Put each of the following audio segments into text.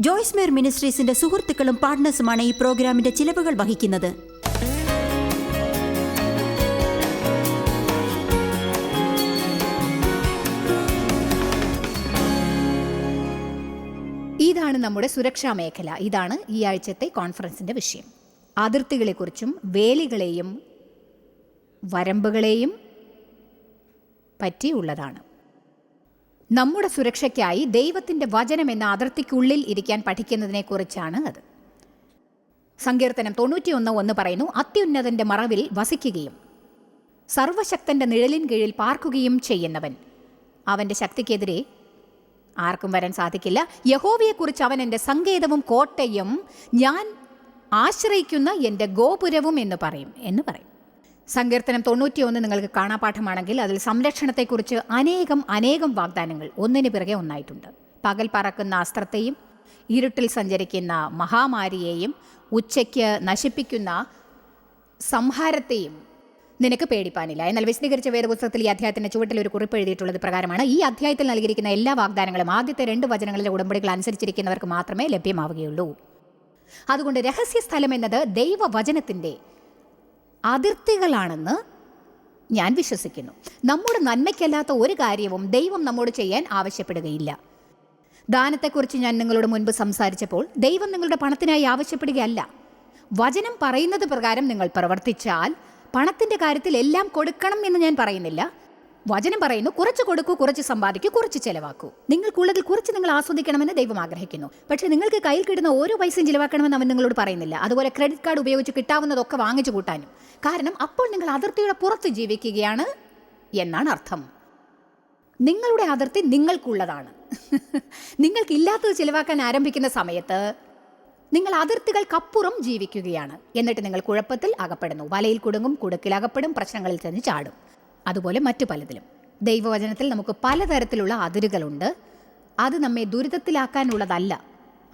Joyce Meyer മിനിസ്ട്രീസിന്റെ സുഹൃത്തുക്കളും പാർട്ട്നേഴ്സുമാണ് ഈ പ്രോഗ്രാമിന്റെ ചിലവുകൾ വഹിക്കുന്നത്. ഇതാണ് നമ്മുടെ സുരക്ഷാ മേഖല. ഇതാണ് ഈ ആഴ്ചത്തെ കോൺഫറൻസിന്റെ വിഷയം. അതിർത്തികളെക്കുറിച്ചും വേലികളെയും വരമ്പുകളെയും പറ്റിയുള്ളതാണ്. നമ്മുടെ സുരക്ഷയ്ക്കായി ദൈവത്തിന്റെ വചനം എന്ന അതിർത്തിക്കുള്ളിൽ ഇരിക്കാൻ പഠിക്കുന്നതിനെക്കുറിച്ചാണ് അത്. സങ്കീർത്തനം തൊണ്ണൂറ്റിയൊന്ന് ഒന്ന് പറയുന്നു അത്യുന്നതന്റെ മറവിൽ വസിക്കുകയും സർവശക്തന്റെ നിഴലിൻ കീഴിൽ പാർക്കുകയും ചെയ്യുന്നവൻ. അവന്റെ ശക്തിക്കെതിരെ ആർക്കും വരാൻ സാധിക്കില്ല. യഹോവയെക്കുറിച്ച് അവൻ എന്റെ സങ്കേതവും കോട്ടയും ഞാൻ ആശ്രയിക്കുന്ന എന്റെ ഗോപുരവും എന്ന് പറയും എന്ന് പറയും. സങ്കീർത്തനം തൊണ്ണൂറ്റിയൊന്ന് നിങ്ങൾക്ക് കാണാപാഠമാണെങ്കിൽ അതിൽ സംരക്ഷണത്തെക്കുറിച്ച് അനേകം അനേകം വാഗ്ദാനങ്ങൾ ഒന്നിന് പിറകെ ഒന്നായിട്ടുണ്ട്. പകൽ പറക്കുന്ന അസ്ത്രത്തെയും ഇരുട്ടിൽ സഞ്ചരിക്കുന്ന മഹാമാരിയെയും ഉച്ചയ്ക്ക് നശിപ്പിക്കുന്ന സംഹാരത്തെയും നിനക്ക് പേടിപ്പാനില്ല. എന്നാൽ വിശദീകരിച്ച വേദപുസ്തകത്തിൽ ഈ അധ്യായത്തിന്റെ ചുവട്ടിൽ ഒരു കുറിപ്പ് എഴുതിയിട്ടുള്ളത് പ്രകാരമാണ്. ഈ അധ്യായത്തിൽ നൽകിയിരിക്കുന്ന എല്ലാ വാഗ്ദാനങ്ങളും ആദ്യത്തെ രണ്ട് വചനങ്ങളിലെ ഉടമ്പടികൾ അനുസരിച്ചിരിക്കുന്നവർക്ക് മാത്രമേ ലഭ്യമാവുകയുള്ളൂ. അതുകൊണ്ട് രഹസ്യ സ്ഥലം എന്നത് ദൈവവചനത്തിന്റെ അതിർത്തികളാണെന്ന് ഞാൻ വിശ്വസിക്കുന്നു. നമ്മുടെ നന്മയ്ക്കല്ലാത്ത ഒരു കാര്യവും ദൈവം നമ്മോട് ചെയ്യാൻ ആവശ്യപ്പെടുകയില്ല. ദാനത്തെക്കുറിച്ച് ഞാൻ നിങ്ങളോട് മുൻപ് സംസാരിച്ചപ്പോൾ ദൈവം നിങ്ങളുടെ പണത്തിനായി ആവശ്യപ്പെടുകയല്ല. വചനം പറയുന്നത് പ്രകാരം നിങ്ങൾ പ്രവർത്തിച്ചാൽ പണത്തിന്റെ കാര്യത്തിൽ എല്ലാം കൊടുക്കണം എന്ന് ഞാൻ പറയുന്നില്ല. വചനം പറയുന്നു കുറച്ച് കൊടുക്കൂ കുറച്ച് സമ്പാദിക്കൂ കുറച്ച് ചെലവാക്കൂ. നിങ്ങൾക്കുള്ളതിൽ കുറച്ച് നിങ്ങൾ ആസ്വദിക്കണമെന്ന് ദൈവം ആഗ്രഹിക്കുന്നു. പക്ഷേ നിങ്ങൾക്ക് കയ്യിൽ കിട്ടുന്ന ഓരോ പൈസയും ചിലവാക്കണമെന്ന് അവൻ നിങ്ങളോട് പറയുന്നില്ല. അതുപോലെ ക്രെഡിറ്റ് കാർഡ് ഉപയോഗിച്ച് കിട്ടാവുന്നതൊക്കെ വാങ്ങിച്ചു കൂട്ടാനും. കാരണം അപ്പോൾ നിങ്ങൾ അതിർത്തിയുടെ പുറത്ത് ജീവിക്കുകയാണ് എന്നാണ് അർത്ഥം. നിങ്ങളുടെ അതിർത്തി നിങ്ങൾക്കുള്ളതാണ്. നിങ്ങൾക്കില്ലാത്തത് ചിലവാക്കാൻ ആരംഭിക്കുന്ന സമയത്ത് നിങ്ങൾ അതിർത്തികൾക്കപ്പുറം ജീവിക്കുകയാണ്. എന്നിട്ട് നിങ്ങൾ കുഴപ്പത്തിൽ അകപ്പെടുന്നു. വലയിൽ കുടുങ്ങും കുടുക്കിൽ അകപ്പെടും പ്രശ്നങ്ങളിൽ ചെന്ന് ചാടും. അതുപോലെ മറ്റു പലതിലും. ദൈവവചനത്തിൽ നമുക്ക് പലതരത്തിലുള്ള അതിരുകളുണ്ട്. അത് നമ്മെ ദുരിതത്തിലാക്കാനുള്ളതല്ല.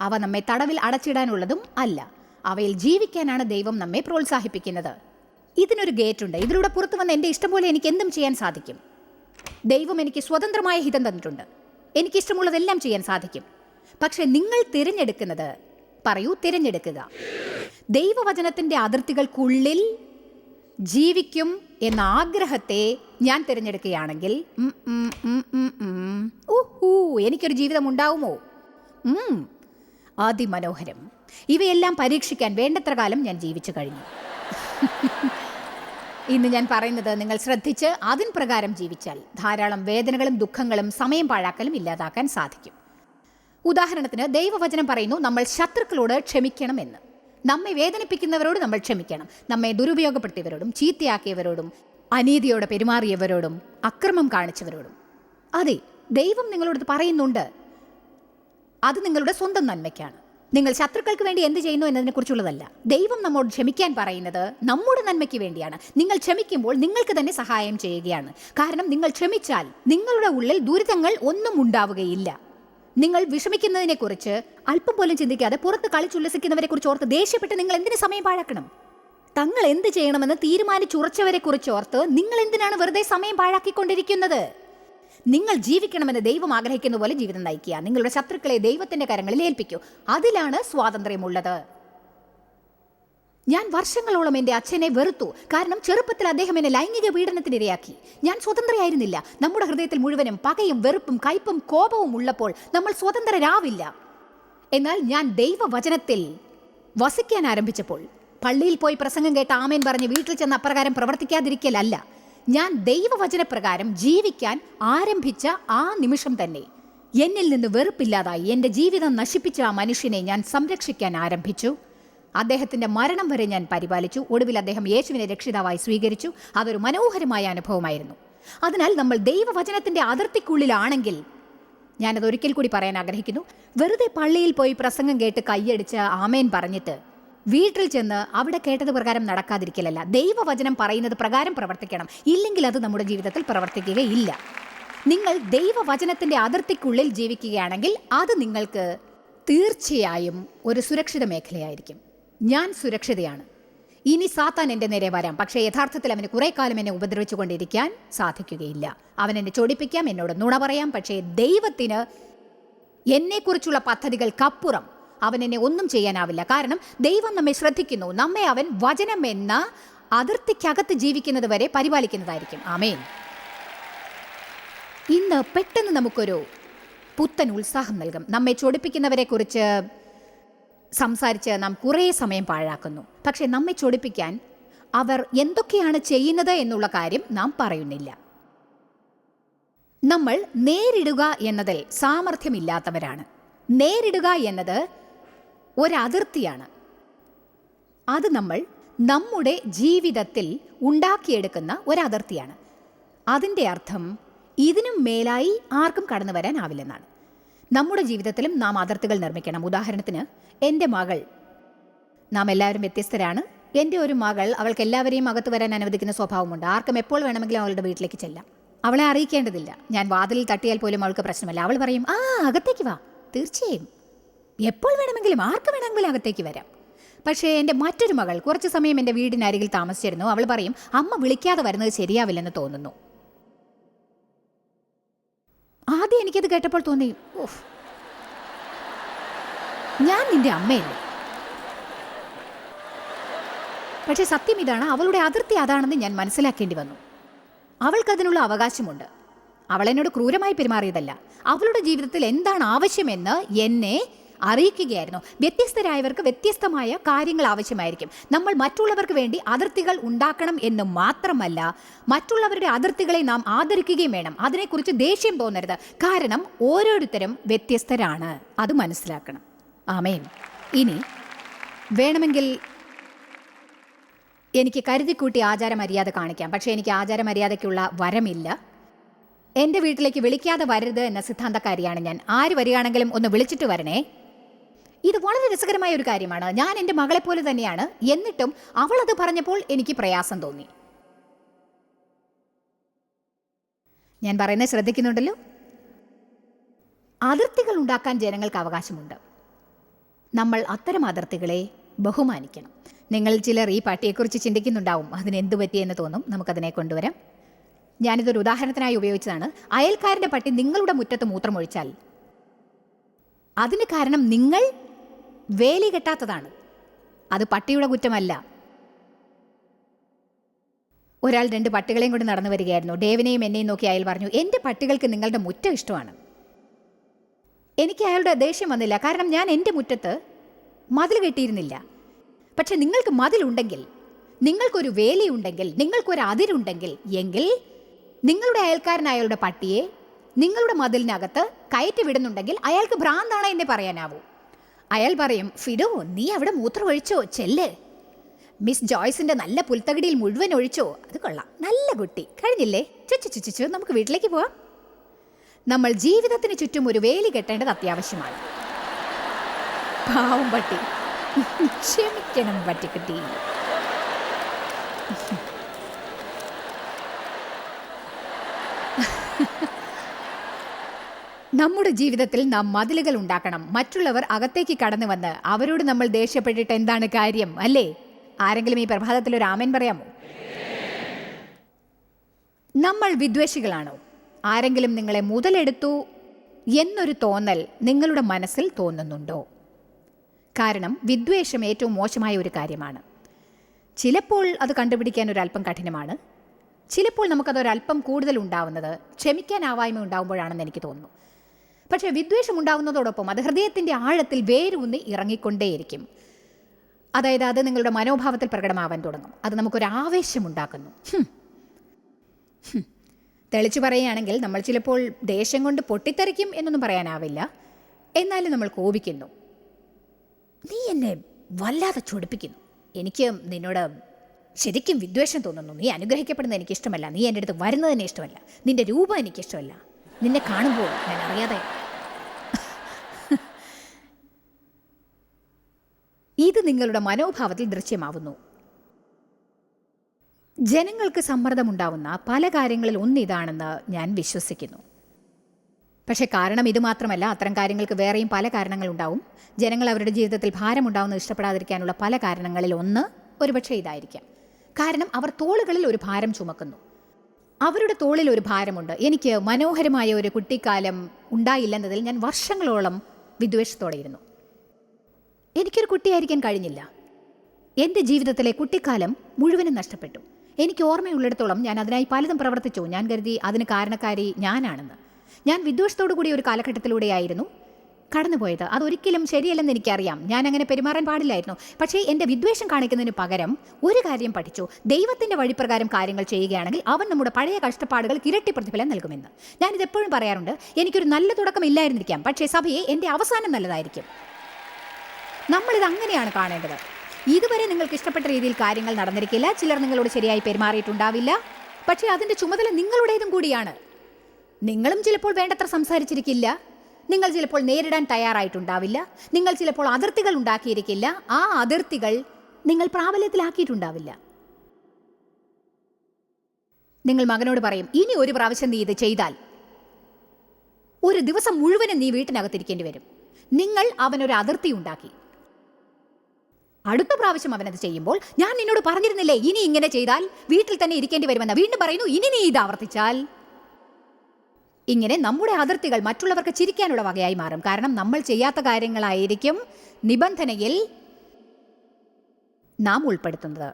അവ നമ്മെ തടവിൽ അടച്ചിടാനുള്ളതും അല്ല. അവയിൽ ജീവിക്കാനാണ് ദൈവം നമ്മെ പ്രോത്സാഹിപ്പിക്കുന്നത്. ഇതിനൊരു ഗേറ്റ് ഉണ്ട് ഇതിലൂടെ പുറത്തു വന്ന എന്റെ ഇഷ്ടം പോലെ എനിക്ക് എന്തും ചെയ്യാൻ സാധിക്കും. ദൈവം എനിക്ക് സ്വതന്ത്രമായ ഹിതം തന്നിട്ടുണ്ട്. എനിക്കിഷ്ടമുള്ളതെല്ലാം ചെയ്യാൻ സാധിക്കും. പക്ഷേ നിങ്ങൾ തിരഞ്ഞെടുക്കുന്നത് പറയൂ തിരഞ്ഞെടുക്കുക. ദൈവവചനത്തിന്റെ അതിർത്തികൾക്കുള്ളിൽ ജീവിക്കും എന്ന ആഗ്രഹത്തെ ഞാൻ തിരഞ്ഞെടുക്കുകയാണെങ്കിൽ എനിക്കൊരു ജീവിതം ഉണ്ടാവുമോ അതിമനോഹരം. ഇവയെല്ലാം പരീക്ഷിക്കാൻ വേണ്ടത്ര കാലം ഞാൻ ജീവിച്ചു കഴിഞ്ഞു. ഇന്ന് ഞാൻ പറയുന്നത് നിങ്ങൾ ശ്രദ്ധിച്ച് അതിൻ പ്രകാരം ജീവിച്ചാൽ ധാരാളം വേദനകളും ദുഃഖങ്ങളും സമയം പാഴാക്കലും ഇല്ലാതാക്കാൻ സാധിക്കും. ഉദാഹരണത്തിന് ദൈവവചനം പറയുന്നു നമ്മൾ ശത്രുക്കളോട് ക്ഷമിക്കണം എന്ന് നമ്മെ വേദനിപ്പിക്കുന്നവരോട് നമ്മൾ ക്ഷമിക്കണം. നമ്മെ ദുരുപയോഗപ്പെടുത്തിയവരോടും ചീത്തയാക്കിയവരോടും അനീതിയോടെ പെരുമാറിയവരോടും അക്രമം കാണിച്ചവരോടും. അതെ ദൈവം നിങ്ങളോട് പറയുന്നുണ്ട്. അത് നിങ്ങളുടെ സ്വന്തം നന്മയ്ക്കാണ്. നിങ്ങൾ ശത്രുക്കൾക്ക് വേണ്ടി എന്ത് ചെയ്യുന്നു എന്നതിനെക്കുറിച്ചുള്ളതല്ല. ദൈവം നമ്മോട് ക്ഷമിക്കാൻ പറയുന്നത് നമ്മുടെ നന്മയ്ക്ക് വേണ്ടിയാണ്. നിങ്ങൾ ക്ഷമിക്കുമ്പോൾ നിങ്ങൾക്ക് തന്നെ സഹായം ചെയ്യുകയാണ്. കാരണം നിങ്ങൾ ക്ഷമിച്ചാൽ നിങ്ങളുടെ ഉള്ളിൽ ദുരിതങ്ങൾ ഒന്നും ഉണ്ടാവുകയില്ല. നിങ്ങൾ വിഷമിക്കുന്നതിനെക്കുറിച്ച് അല്പം പോലും ചിന്തിക്കാതെ പുറത്ത് കളിച്ചുല്ലസിക്കുന്നവരെ കുറിച്ച് ഓർത്ത് ദേഷ്യപ്പെട്ട് നിങ്ങൾ എന്തിനു സമയം പാഴാക്കണം? തങ്ങൾ എന്ത് ചെയ്യണമെന്ന് തീരുമാനിച്ചുറച്ചവരെ കുറിച്ച് ഓർത്ത് നിങ്ങൾ എന്തിനാണ് വെറുതെ സമയം പാഴാക്കിക്കൊണ്ടിരിക്കുന്നത്? നിങ്ങൾ ജീവിക്കണമെന്ന് ദൈവം ആഗ്രഹിക്കുന്ന പോലെ ജീവിതം നയിക്കുക. നിങ്ങളുടെ ശത്രുക്കളെ ദൈവത്തിന്റെ കരങ്ങളിൽ ഏൽപ്പിക്കൂ. അതിലാണ് സ്വാതന്ത്ര്യമുള്ളത്. ഞാൻ വർഷങ്ങളോളം എന്റെ അച്ഛനെ വെറുത്തു. കാരണം ചെറുപ്പത്തിൽ അദ്ദേഹം എന്നെ ലൈംഗിക പീഡനത്തിനിരയാക്കി ഞാൻ സ്വതന്ത്രയായിരുന്നില്ല. നമ്മുടെ ഹൃദയത്തിൽ മുഴുവനും പകയും വെറുപ്പും കയ്പും കോപവും ഉള്ളപ്പോൾ നമ്മൾ സ്വതന്ത്രരാവില്ല. എന്നാൽ ഞാൻ ദൈവവചനത്തിൽ വസിക്കാൻ ആരംഭിച്ചപ്പോൾ പള്ളിയിൽ പോയി പ്രസംഗം കേട്ട് ആമേൻ പറഞ്ഞ് വീട്ടിൽ ചെന്ന് അപ്രകാരം പ്രവർത്തിക്കാതിരിക്കലല്ല. ഞാൻ ദൈവവചനപ്രകാരം ജീവിക്കാൻ ആരംഭിച്ച ആ നിമിഷം തന്നെ. എന്നിൽ നിന്ന് വെറുപ്പില്ലാതായി എന്റെ ജീവിതം നശിപ്പിച്ച ആ മനുഷ്യനെ ഞാൻ സംരക്ഷിക്കാൻ ആരംഭിച്ചു. അദ്ദേഹത്തിന്റെ മരണം വരെ ഞാൻ പരിപാലിച്ചു. ഒടുവിൽ അദ്ദേഹം യേശുവിനെ രക്ഷിതാവായി സ്വീകരിച്ചു. അതൊരു മനോഹരമായ അനുഭവമായിരുന്നു. അതിനാൽ നമ്മൾ ദൈവവചനത്തിന്റെ അതിർത്തിക്കുള്ളിലാണെങ്കിൽ ഞാനത് ഒരിക്കൽ കൂടി പറയാൻ ആഗ്രഹിക്കുന്നു. വെറുതെ പള്ളിയിൽ പോയി പ്രസംഗം കേട്ട് കൈയടിച്ച് ആമേൻ പറഞ്ഞിട്ട് വീട്ടിൽ ചെന്ന് അവിടെ കേട്ടത് പ്രകാരം നടക്കാതിരിക്കലല്ല. ദൈവവചനം പറയുന്നത് പ്രകാരം പ്രവർത്തിക്കണം. ഇല്ലെങ്കിൽ അത് നമ്മുടെ ജീവിതത്തിൽ പ്രവർത്തിക്കുകയില്ല. നിങ്ങൾ ദൈവവചനത്തിന്റെ അതിർത്തിക്കുള്ളിൽ ജീവിക്കുകയാണെങ്കിൽ അത് നിങ്ങൾക്ക് തീർച്ചയായും ഒരു സുരക്ഷിത മേഖലയായിരിക്കും. ഞാൻ സുരക്ഷിതയാണ്. ഇനി സാത്താൻ എന്റെ നേരെ വരാം. പക്ഷേ യഥാർത്ഥത്തിൽ അവന് കുറേ കാലം എന്നെ ഉപദ്രവിച്ചുകൊണ്ടിരിക്കാൻ സാധിക്കുകയില്ല. അവൻ എന്നെ ചൊടിപ്പിക്കാം എന്നോട് നുണ പറയാം. പക്ഷേ ദൈവത്തിന് എന്നെക്കുറിച്ചുള്ള പദ്ധതികൾക്കപ്പുറം അവൻ എന്നെ ഒന്നും ചെയ്യാനാവില്ല. കാരണം ദൈവം നമ്മെ ശ്രദ്ധിക്കുന്നു. നമ്മെ അവൻ വചനം എന്ന അതിർത്തിക്കകത്ത് ജീവിക്കുന്നത് വരെ പരിപാലിക്കുന്നതായിരിക്കും. ആമേൻ. ഇന്ന് പെട്ടെന്ന് നമുക്കൊരു പുത്തൻ ഉത്സാഹം നൽകും. നമ്മെ ചൊടിപ്പിക്കുന്നവരെ കുറിച്ച് സംസാരിച്ച് നാം കുറേ സമയം പാഴാക്കുന്നു. പക്ഷെ നമ്മെ ചൊടിപ്പിക്കാൻ അവർ എന്തൊക്കെയാണ് ചെയ്യുന്നത് എന്നുള്ള കാര്യം നാം പറയുന്നില്ല. നമ്മൾ നേരിടുക എന്നതിൽ സാമർഥ്യമില്ലാത്തവരാണ്. നേരിടുക എന്നത് ഒരതിർത്തിയാണ്. അത് നമ്മൾ നമ്മുടെ ജീവിതത്തിൽ ഉണ്ടാക്കിയെടുക്കുന്ന ഒരതിർത്തിയാണ്. അതിന്റെ അർത്ഥം ഇതിനും മേലായി ആർക്കും കടന്നു വരാനാവില്ലെന്നാണ്. നമ്മുടെ ജീവിതത്തിലും നാം അതിർത്തികൾ നിർമ്മിക്കണം. ഉദാഹരണത്തിന് എന്റെ മകൾ. നാം എല്ലാവരും വ്യത്യസ്തരാണ്. എന്റെ ഒരു മകൾ അവൾക്ക് എല്ലാവരെയും അകത്ത് വരാൻ അനുവദിക്കുന്ന സ്വഭാവമുണ്ട്. ആർക്കും എപ്പോൾ വേണമെങ്കിലും അവളുടെ വീട്ടിലേക്ക് ചെല്ലാം. അവളെ അറിയിക്കേണ്ടതില്ല. ഞാൻ വാതിലിൽ തട്ടിയാൽ പോലും അവൾക്ക് പ്രശ്നമല്ല. അവൾ പറയും ആ അകത്തേക്ക് വാ. തീർച്ചയായും. എപ്പോൾ വേണമെങ്കിലും ആർക്ക് വേണമെങ്കിലും അകത്തേക്ക് വരാം. പക്ഷേ എന്റെ മറ്റൊരു മകൾ കുറച്ച് സമയം എന്റെ വീടിനരികിൽ താമസിച്ചിരുന്നു. അവൾ പറയും അമ്മ വിളിക്കാതെ വരുന്നത് ശരിയാവില്ലെന്ന് തോന്നുന്നു. ആദ്യം എനിക്കത് കേട്ടപ്പോൾ തോന്നി ഞാൻ നിന്റെ അമ്മയല്ലേ? പക്ഷേ സത്യം ഇതാണ് അവളുടെ അതിർത്തി അതാണെന്ന് ഞാൻ മനസ്സിലാക്കേണ്ടി വന്നു. അവൾക്കതിനുള്ള അവകാശമുണ്ട്. അവൾ എന്നോട് ക്രൂരമായി പെരുമാറിയതല്ല. അവളുടെ ജീവിതത്തിൽ എന്താണ് ആവശ്യമെന്ന് എന്നെ അറിയിക്കുകയായിരുന്നു. വ്യത്യസ്തരായവർക്ക് വ്യത്യസ്തമായ കാര്യങ്ങൾ ആവശ്യമായിരിക്കും. നമ്മൾ മറ്റുള്ളവർക്ക് വേണ്ടി അതിർത്തികൾ ഉണ്ടാക്കണം എന്ന് മാത്രമല്ല മറ്റുള്ളവരുടെ അതിർത്തികളെ നാം ആദരിക്കുകയും വേണം. അതിനെക്കുറിച്ച് ദേഷ്യം തോന്നരുത് കാരണം ഓരോരുത്തരും വ്യത്യസ്തരാണ്. അത് മനസ്സിലാക്കണം. ആമേൻ. ഇനി വേണമെങ്കിൽ എനിക്ക് കരുതിക്കൂട്ടി ആചാരമര്യാദ കാണിക്കാം. പക്ഷേ എനിക്ക് ആചാരമര്യാദയ്ക്കുള്ള വരമില്ല. എന്റെ വീട്ടിലേക്ക് വിളിക്കാതെ വരരുത് എന്ന സിദ്ധാന്തക്കാരിയാണ് ഞാൻ. ആര് വരികയാണെങ്കിലും ഒന്ന് വിളിച്ചിട്ട് വരണേ. ഇത് വളരെ രസകരമായ ഒരു കാര്യമാണ്. ഞാൻ എന്റെ മകളെ പോലെ തന്നെയാണ്. എന്നിട്ടും അവൾ അത് പറഞ്ഞപ്പോൾ എനിക്ക് പ്രയാസം തോന്നി. ഞാൻ പറയുന്നത് ശ്രദ്ധിക്കുന്നുണ്ടല്ലോ? അതിർത്തികൾ ഉണ്ടാക്കാൻ ജനങ്ങൾക്ക് അവകാശമുണ്ട്. നമ്മൾ അത്തരം അതിർത്തികളെ ബഹുമാനിക്കണം. നിങ്ങൾ ചിലർ ഈ പാട്ടിയെക്കുറിച്ച് ചിന്തിക്കുന്നുണ്ടാവും. അതിന് എന്തു പറ്റിയെന്ന് തോന്നും. നമുക്കതിനെ കൊണ്ടുവരാം. ഞാനിതൊരു ഉദാഹരണത്തിനായി ഉപയോഗിച്ചതാണ്. അയൽക്കാരന്റെ പട്ടി നിങ്ങളുടെ മുറ്റത്ത് മൂത്രമൊഴിച്ചാൽ അതിന് കാരണം നിങ്ങൾ വേലി കെട്ടാത്തതാണ്. അത് പട്ടിയുടെ കുറ്റമല്ല. ഒരാൾ രണ്ട് പട്ടികളെയും കൊണ്ട് നടന്നു വരികയായിരുന്നു. ഡേവിനെയും എന്നെയും നോക്കി അയാൾ പറഞ്ഞു എന്റെ പട്ടികൾക്ക് നിങ്ങളുടെ മുറ്റം ഇഷ്ടമാണ്. എനിക്ക് അയാളുടെ ദേഷ്യം വന്നില്ല. കാരണം ഞാൻ എന്റെ മുറ്റത്ത് മതിൽ കെട്ടിയിരുന്നില്ല. പക്ഷെ നിങ്ങൾക്ക് മതിലുണ്ടെങ്കിൽ നിങ്ങൾക്കൊരു വേലിയുണ്ടെങ്കിൽ നിങ്ങൾക്കൊരു അതിരുണ്ടെങ്കിൽ എങ്കിൽ നിങ്ങളുടെ അയൽക്കാരനായാലുടെ പട്ടിയെ നിങ്ങളുടെ മതിലിനകത്ത് കയറ്റി വിടുന്നുണ്ടെങ്കിൽ അയാൾക്ക് ഭ്രാന്താണ് എന്നെ പറയാനാവൂ. അയാൾ പറയും ഫിഡോ നീ അവിടെ മൂത്രം ഒഴിച്ചോ? ചെല്ല്. മിസ് ജോയ്സിന്റെ നല്ല പുൽത്തകിടിയിൽ മുഴുവൻ ഒഴിച്ചോ? അത് കൊള്ളാം. നല്ല കുട്ടി. കഴിഞ്ഞില്ലേ? ചുച്ചു ചുച്ചു നമുക്ക് വീട്ടിലേക്ക് പോവാം. നമ്മൾ ജീവിതത്തിന് ചുറ്റും ഒരു വേലി കെട്ടേണ്ടത് അത്യാവശ്യമാണ്. പാവം പട്ടി. ക്ഷമിക്കണം പട്ടിക്കുട്ടി. നമ്മുടെ ജീവിതത്തിൽ നാം മതിലുകൾ ഉണ്ടാക്കണം. മറ്റുള്ളവർ അകത്തേക്ക് കടന്നു വന്ന് അവരോട് നമ്മൾ ദേഷ്യപ്പെട്ടിട്ട് എന്താണ് കാര്യം അല്ലേ? ആരെങ്കിലും ഈ പ്രഭാതത്തിൽ ഒരു ആമൻ പറയാമോ? നമ്മൾ വിദ്വേഷികളാണോ? ആരെങ്കിലും നിങ്ങളെ മുതലെടുത്തു എന്നൊരു തോന്നൽ നിങ്ങളുടെ മനസ്സിൽ തോന്നുന്നുണ്ടോ? കാരണം വിദ്വേഷം ഏറ്റവും മോശമായ ഒരു കാര്യമാണ്. ചിലപ്പോൾ അത് കണ്ടുപിടിക്കാൻ ഒരല്പം കഠിനമാണ്. ചിലപ്പോൾ നമുക്കതൊരല്പം കൂടുതൽ ഉണ്ടാവുന്നത് ക്ഷമിക്കാനാവായ്മ ഉണ്ടാകുമ്പോഴാണെന്ന് എനിക്ക് തോന്നുന്നു. പക്ഷേ വിദ്വേഷം ഉണ്ടാവുന്നതോടൊപ്പം അത് ഹൃദയത്തിന്റെ ആഴത്തിൽ വേരൂന്നി ഇറങ്ങിക്കൊണ്ടേയിരിക്കും. അതായത് അത് നിങ്ങളുടെ മനോഭാവത്തിൽ പ്രകടമാവാൻ തുടങ്ങും. അത് നമുക്കൊരു ആവേശമുണ്ടാക്കുന്നു. തെളിച്ചു പറയുകയാണെങ്കിൽ നമ്മൾ ചിലപ്പോൾ ദേഷ്യം കൊണ്ട് പൊട്ടിത്തെറിക്കും എന്നൊന്നും പറയാനാവില്ല. എന്നാലും നമ്മൾ കോപിക്കുന്നു. നീ എന്നെ വല്ലാതെ ചൊടിപ്പിക്കുന്നു. എനിക്ക് നിന്നോട് ശരിക്കും വിദ്വേഷം തോന്നുന്നു. നീ അനുഗ്രഹിക്കപ്പെടുന്നത് എനിക്കിഷ്ടമല്ല. നീ എന്റെ അടുത്ത് വരുന്നത് ഇഷ്ടമല്ല. നിന്റെ രൂപം എനിക്കിഷ്ടമല്ല. നിന്നെ കാണുമ്പോൾ ഞാൻ അറിയാതെ ഇത് നിങ്ങളുടെ മനോഭാവത്തിൽ ദൃശ്യമാവുന്നു. ജനങ്ങൾക്ക് സമ്മർദ്ദമുണ്ടാവുന്ന പല കാര്യങ്ങളിൽ ഒന്നിതാണെന്ന് ഞാൻ വിശ്വസിക്കുന്നു. പക്ഷേ കാരണം ഇത് മാത്രമല്ല അത്തരം കാര്യങ്ങൾക്ക് വേറെയും പല കാരണങ്ങളുണ്ടാവും. ജനങ്ങൾ അവരുടെ ജീവിതത്തിൽ ഭാരമുണ്ടാവുന്നത് ഇഷ്ടപ്പെടാതിരിക്കാനുള്ള പല കാരണങ്ങളിൽ ഒന്ന് ഒരുപക്ഷെ ഇതായിരിക്കാം. കാരണം അവർ തോളുകളിൽ ഒരു ഭാരം ചുമക്കുന്നു. അവരുടെ തോളിൽ ഒരു ഭാരമുണ്ട്. എനിക്ക് മനോഹരമായ ഒരു കുട്ടിക്കാലം ഉണ്ടായില്ലെന്നതിൽ ഞാൻ വർഷങ്ങളോളം വിദ്വേഷത്തോടെ ഇരുന്നു എനിക്കൊരു കുട്ടിയായിരിക്കാൻ കഴിഞ്ഞില്ല. എന്റെ ജീവിതത്തിലെ കുട്ടിക്കാലം മുഴുവനും നഷ്ടപ്പെട്ടു. എനിക്ക് ഓർമ്മയുള്ളിടത്തോളം ഞാൻ അതിനായി പലതും പ്രവർത്തിച്ചു. ഞാൻ കരുതി അതിന് കാരണക്കാരി ഞാനാണെന്ന്. ഞാൻ വിദ്വേഷത്തോടു കൂടി ഒരു കാലഘട്ടത്തിലൂടെയായിരുന്നു കടന്നുപോയത്. അതൊരിക്കലും ശരിയല്ലെന്ന് എനിക്കറിയാം. ഞാൻ അങ്ങനെ പെരുമാറാൻ പാടില്ലായിരുന്നു. പക്ഷേ എന്റെ വിദ്വേഷം കാണിക്കുന്നതിന് പകരം ഒരു കാര്യം പഠിച്ചു. ദൈവത്തിന്റെ വഴിപ്രകാരം കാര്യങ്ങൾ ചെയ്യുകയാണെങ്കിൽ അവൻ നമ്മുടെ പഴയ കഷ്ടപ്പാടുകൾ ഇരട്ടി പ്രതിഫലം നൽകുമെന്ന്. ഞാനിതെപ്പോഴും പറയാറുണ്ട്. എനിക്കൊരു നല്ല തുടക്കം ഇല്ലായിരുന്നിരിക്കാം. പക്ഷേ സഭയെ എന്റെ അവസാനം നല്ലതായിരിക്കും. നമ്മളിത് അങ്ങനെയാണ് കാണേണ്ടത്. ഇതുവരെ നിങ്ങൾക്ക് ഇഷ്ടപ്പെട്ട രീതിയിൽ കാര്യങ്ങൾ നടന്നിരിക്കില്ല. ചിലർ നിങ്ങളോട് ശരിയായി പെരുമാറിയിട്ടുണ്ടാവില്ല. പക്ഷേ അതിന്റെ ചുമതല നിങ്ങളുടേതും കൂടിയാണ്. നിങ്ങളും ചിലപ്പോൾ വേണ്ടത്ര സംസാരിച്ചിരിക്കില്ല. നിങ്ങൾ ചിലപ്പോൾ നേരിടാൻ തയ്യാറായിട്ടുണ്ടാവില്ല. നിങ്ങൾ ചിലപ്പോൾ അതിർത്തികൾ ഉണ്ടാക്കിയിരിക്കില്ല. ആ അതിർത്തികൾ നിങ്ങൾ പ്രാബല്യത്തിലാക്കിയിട്ടുണ്ടാവില്ല. നിങ്ങൾ മകനോട് പറയും ഇനി ഒരു പ്രാവശ്യം നീ ഇത് ചെയ്താൽ ഒരു ദിവസം മുഴുവനും നീ വീട്ടിനകത്തിരിക്കേണ്ടി വരും. നിങ്ങൾ അവനൊരു അതിർത്തി ഉണ്ടാക്കി. അടുത്ത പ്രാവശ്യം അവനത് ചെയ്യുമ്പോൾ ഞാൻ നിന്നോട് പറഞ്ഞിരുന്നില്ലേ ഇനി ഇങ്ങനെ ചെയ്താൽ വീട്ടിൽ തന്നെ ഇരിക്കേണ്ടി വരുമെന്ന്? വീണ്ടും പറയുന്നു ഇനി നീ ഇത് ആവർത്തിച്ചാൽ. ഇങ്ങനെ നമ്മുടെ അതിർത്തികൾ മറ്റുള്ളവർക്ക് ചിരിക്കാനുള്ള വകയായി മാറും. കാരണം നമ്മൾ ചെയ്യാത്ത കാര്യങ്ങളായിരിക്കും നിബന്ധനയിൽ നാം ഉൾപ്പെടുത്തുന്നത്.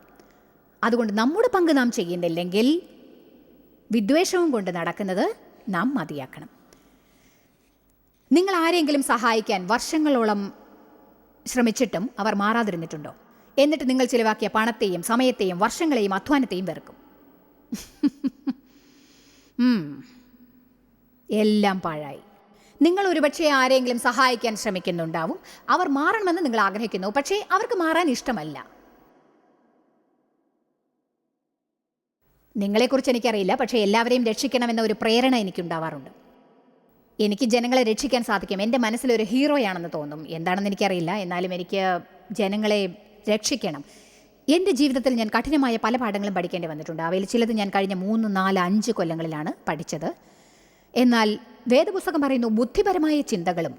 അതുകൊണ്ട് നമ്മുടെ പങ്ക് നാം ചെയ്യുന്നില്ലെങ്കിൽ വിദ്വേഷവും കൊണ്ട് നടക്കുന്നത് നാം മതിയാക്കണം. നിങ്ങൾ ആരെങ്കിലും സഹായിക്കാൻ വർഷങ്ങളോളം ശ്രമിച്ചിട്ടും അവർ മാറാതിരുന്നിട്ടുണ്ടോ? എന്നിട്ട് നിങ്ങൾ ചിലവാക്കിയ പണത്തെയും സമയത്തെയും വർഷങ്ങളെയും അധ്വാനത്തെയും വെറുക്കും. എല്ലാം പാഴായി. നിങ്ങൾ ഒരുപക്ഷെ ആരെങ്കിലും സഹായിക്കാൻ ശ്രമിക്കുന്നുണ്ടാവും. അവർ മാറണമെന്ന് നിങ്ങൾ ആഗ്രഹിക്കുന്നു. പക്ഷേ അവർക്ക് മാറാൻ ഇഷ്ടമല്ല. നിങ്ങളെക്കുറിച്ച് എനിക്കറിയില്ല. പക്ഷേ എല്ലാവരെയും രക്ഷിക്കണമെന്ന ഒരു പ്രേരണ എനിക്കുണ്ടാവാറുണ്ട്. എനിക്ക് ജനങ്ങളെ രക്ഷിക്കാൻ സാധിക്കും. എന്റെ മനസ്സിലൊരു ഹീറോയാണെന്ന് തോന്നും. എന്താണെന്ന് എനിക്കറിയില്ല. എന്നാലും എനിക്ക് ജനങ്ങളെ രക്ഷിക്കണം. എന്റെ ജീവിതത്തിൽ ഞാൻ കഠിനമായ പല പാഠങ്ങളും പഠിക്കേണ്ടി വന്നിട്ടുണ്ട്. അവയിൽ ചിലത് ഞാൻ കഴിഞ്ഞ മൂന്ന് നാല് അഞ്ച് കൊല്ലങ്ങളിലാണ് പഠിച്ചത്. എന്നാൽ വേദപുസ്തകം പറയുന്നു ബുദ്ധിപരമായ ചിന്തകളും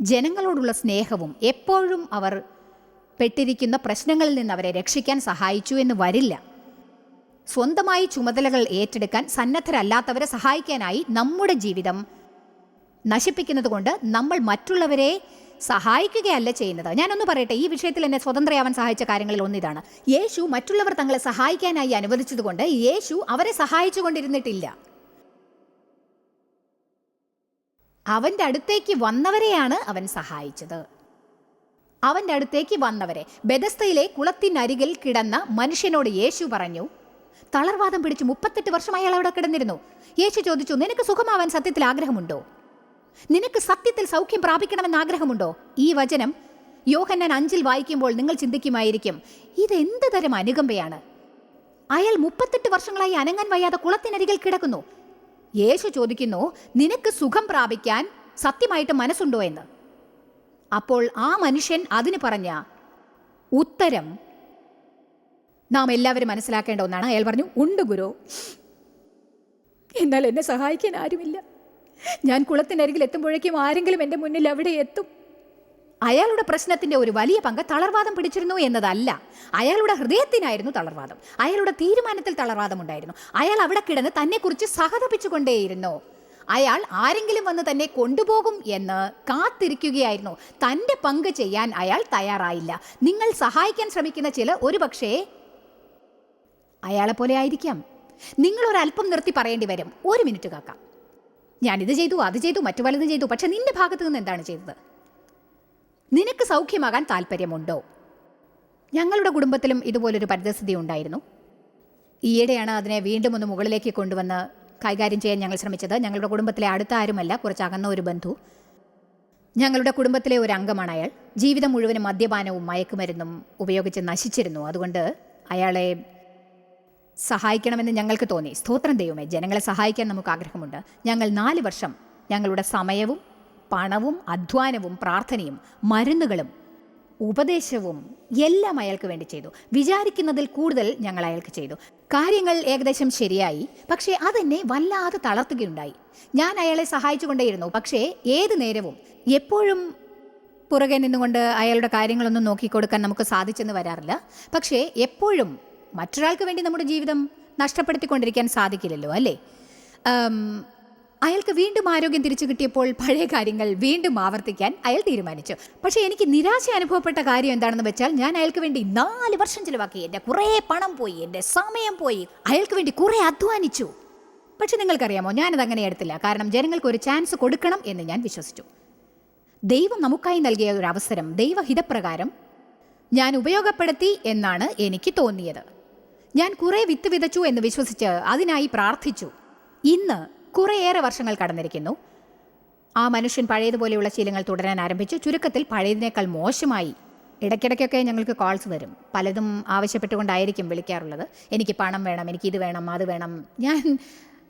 ജനങ്ങളോടുള്ള സ്നേഹവും എപ്പോഴും അവർ പെട്ടിരിക്കുന്ന പ്രശ്നങ്ങളിൽ നിന്ന് അവരെ രക്ഷിക്കാൻ സഹായിച്ചു എന്ന് വരില്ല. സ്വന്തമായി ചുമതലകൾ ഏറ്റെടുക്കാൻ സന്നദ്ധരല്ലാത്തവരെ സഹായിക്കാനായി നമ്മുടെ ജീവിതം നശിപ്പിക്കുന്നത് കൊണ്ട് നമ്മൾ മറ്റുള്ളവരെ സഹായിക്കുകയല്ല ചെയ്യുന്നത്. ഞാനൊന്ന് പറയട്ടെ ഈ വിഷയത്തിൽ എന്നെ സ്വതന്ത്രയാവാൻ സഹായിച്ച കാര്യങ്ങളിൽ ഒന്നിതാണ്. യേശു മറ്റുള്ളവർ തങ്ങളെ സഹായിക്കാനായി അനുവദിച്ചതുകൊണ്ട് യേശു അവരെ സഹായിച്ചുകൊണ്ടിരുന്നിട്ടില്ല. അവന്റെ അടുത്തേക്ക് വന്നവരെയാണ് അവൻ സഹായിച്ചത്. അവന്റെ അടുത്തേക്ക് വന്നവരെ. ബെദസ്തയിലെ കുളത്തിനരികിൽ കിടന്ന മനുഷ്യനോട് യേശു പറഞ്ഞു തളർവാദം പിടിച്ച് മുപ്പത്തെട്ട് വർഷമായി അയാൾ അവിടെ കിടന്നിരുന്നു. യേശു ചോദിച്ചു നിനക്ക് സുഖമാവാൻ സത്യത്തിൽ ആഗ്രഹമുണ്ടോ? നിനക്ക് സത്യത്തിൽ സൗഖ്യം പ്രാപിക്കണമെന്ന് ആഗ്രഹമുണ്ടോ? ഈ വചനം യോഹന്നാൻ അഞ്ചിൽ വായിക്കുമ്പോൾ നിങ്ങൾ ചിന്തിക്കുമായിരിക്കും ഇതെന്ത് തരം അനുകമ്പയാണ്? അയാൾ മുപ്പത്തെട്ട് വർഷങ്ങളായി അനങ്ങാൻ വയ്യാതെ കുളത്തിനരികിൽ കിടക്കുന്നു. യേശു ചോദിക്കുന്നു നിനക്ക് സുഖം പ്രാപിക്കാൻ സത്യമായിട്ട് മനസ്സുണ്ടോ എന്ന്? അപ്പോൾ ആ മനുഷ്യൻ അതിന് പറഞ്ഞ ഉത്തരം നാം എല്ലാവരും മനസ്സിലാക്കേണ്ട ഒന്നാണ്. അയാൾ പറഞ്ഞു ഉണ്ട് ഗുരു. എന്നാൽ എന്നെ സഹായിക്കാൻ ആരുമില്ല. ഞാൻ കുളത്തിനരികിൽ എത്തുമ്പോഴേക്കും ആരെങ്കിലും എന്റെ മുന്നിൽ അവിടെ എത്തും. അയാളുടെ പ്രശ്നത്തിന്റെ ഒരു വലിയ പങ്ക് തളർവാദം പിടിച്ചിരുന്നു എന്നതല്ല. അയാളുടെ ഹൃദയത്തിനായിരുന്നു തളർവാദം. അയാളുടെ തീരുമാനത്തിൽ തളർവാദം ഉണ്ടായിരുന്നു. അയാൾ അവിടെ കിടന്ന് തന്നെക്കുറിച്ച് സഹതപിച്ചുകൊണ്ടേയിരുന്നു. അയാൾ ആരെങ്കിലും വന്ന് തന്നെ കൊണ്ടുപോകും എന്ന് കാത്തിരിക്കുകയായിരുന്നു. തന്റെ പങ്ക് ചെയ്യാൻ അയാൾ തയ്യാറായില്ല. നിങ്ങൾ സഹായിക്കാൻ ശ്രമിക്കുന്ന ചില ഒരുപക്ഷേ അയാളെ പോലെ ആയിരിക്കാം. നിങ്ങൾ ഒരല്പം നിർത്തി പറയേണ്ടി വരും. ഒരു മിനിറ്റ് കാക്കാം. ഞാനിത് ചെയ്തു അത് ചെയ്തു മറ്റു പലതും ചെയ്തു. പക്ഷെ നിന്റെ ഭാഗത്ത് നിന്ന് എന്താണ് ചെയ്തത്? നിനക്ക് സൗഖ്യമാകാൻ താല്പര്യമുണ്ടോ? ഞങ്ങളുടെ കുടുംബത്തിലും ഇതുപോലൊരു പരിതസ്ഥിതി ഉണ്ടായിരുന്നു. ഈയിടെയാണ് അതിനെ വീണ്ടും ഒന്ന് മുകളിലേക്ക് കൊണ്ടുവന്ന് കൈകാര്യം ചെയ്യാൻ ഞങ്ങൾ ശ്രമിച്ചത്. ഞങ്ങളുടെ കുടുംബത്തിലെ അടുത്ത ആരുമല്ല കുറച്ച് അകന്ന ഒരു ബന്ധു. ഞങ്ങളുടെ കുടുംബത്തിലെ ഒരു അംഗമാണ് അയാൾ. ജീവിതം മുഴുവനും മദ്യപാനവും മയക്കുമരുന്നും ഉപയോഗിച്ച് നശിച്ചിരുന്നു. അതുകൊണ്ട് അയാളെ സഹായിക്കണമെന്ന് ഞങ്ങൾക്ക് തോന്നി. സ്തോത്രം ദൈവമേ. ജനങ്ങളെ സഹായിക്കാൻ നമുക്ക് ആഗ്രഹമുണ്ട്. ഞങ്ങൾ നാല് വർഷം ഞങ്ങളുടെ സമയവും പണവും അധ്വാനവും പ്രാർത്ഥനയും മരുന്നുകളും ഉപദേശവും എല്ലാം അയാൾക്ക് വേണ്ടി ചെയ്തു. വിചാരിക്കുന്നതിൽ കൂടുതൽ ഞങ്ങൾ അയാൾക്ക് ചെയ്തു. കാര്യങ്ങൾ ഏകദേശം ശരിയായി. പക്ഷേ അതെന്നെ വല്ലാതെ തളർത്തുകയുണ്ടായി. ഞാൻ അയാളെ സഹായിച്ചുകൊണ്ടേയിരുന്നു. പക്ഷേ ഏത് നേരവും എപ്പോഴും പുറകെ നിന്നുകൊണ്ട് അയാളുടെ കാര്യങ്ങളൊന്നും നോക്കിക്കൊടുക്കാൻ നമുക്ക് സാധിച്ചെന്ന് വരാറില്ല. പക്ഷേ എപ്പോഴും മറ്റൊരാൾക്ക് വേണ്ടി നമ്മുടെ ജീവിതം നഷ്ടപ്പെടുത്തിക്കൊണ്ടിരിക്കാൻ സാധിക്കില്ലല്ലോ അല്ലേ? അയാൾക്ക് വീണ്ടും ആരോഗ്യം തിരിച്ചു കിട്ടിയപ്പോൾ പഴയ കാര്യങ്ങൾ വീണ്ടും ആവർത്തിക്കാൻ അയാൾ തീരുമാനിച്ചു. പക്ഷേ എനിക്ക് നിരാശ അനുഭവപ്പെട്ട കാര്യം എന്താണെന്ന് വെച്ചാൽ ഞാൻ അയാൾക്ക് വേണ്ടി നാല് വർഷം ചിലവാക്കി. എന്റെ കുറേ പണം പോയി എന്റെ സമയം പോയി. അയാൾക്ക് വേണ്ടി കുറേ അധ്വാനിച്ചു. പക്ഷെ നിങ്ങൾക്കറിയാമോ ഞാനത് അങ്ങനെ എടുത്തില്ല. കാരണം ജനങ്ങൾക്ക് ഒരു ചാൻസ് കൊടുക്കണം എന്ന് ഞാൻ വിശ്വസിച്ചു. ദൈവം നമുക്കായി നൽകിയ ഒരു അവസരം ദൈവഹിതപ്രകാരം ഞാൻ ഉപയോഗപ്പെടുത്തി എന്നാണ് എനിക്ക് തോന്നിയത്. ഞാൻ കുറെ വിത്ത് വിതച്ചു എന്ന് വിശ്വസിച്ച് അതിനായി പ്രാർത്ഥിച്ചു. ഇന്ന് കുറേയേറെ വർഷങ്ങൾ കടന്നിരിക്കുന്നു. ആ മനുഷ്യൻ പഴയതുപോലെയുള്ള ശീലങ്ങൾ തുടരാൻ ആരംഭിച്ചു ചുരുക്കത്തിൽ പഴയതിനേക്കാൾ മോശമായി ഇടയ്ക്കിടയ്ക്കൊക്കെ ഞങ്ങൾക്ക് കോൾസ് വരും. പലതും ആവശ്യപ്പെട്ടുകൊണ്ടായിരിക്കും വിളിക്കാറുള്ളത്. എനിക്ക് പണം വേണം എനിക്ക് ഇത് വേണം അത് വേണം. ഞാൻ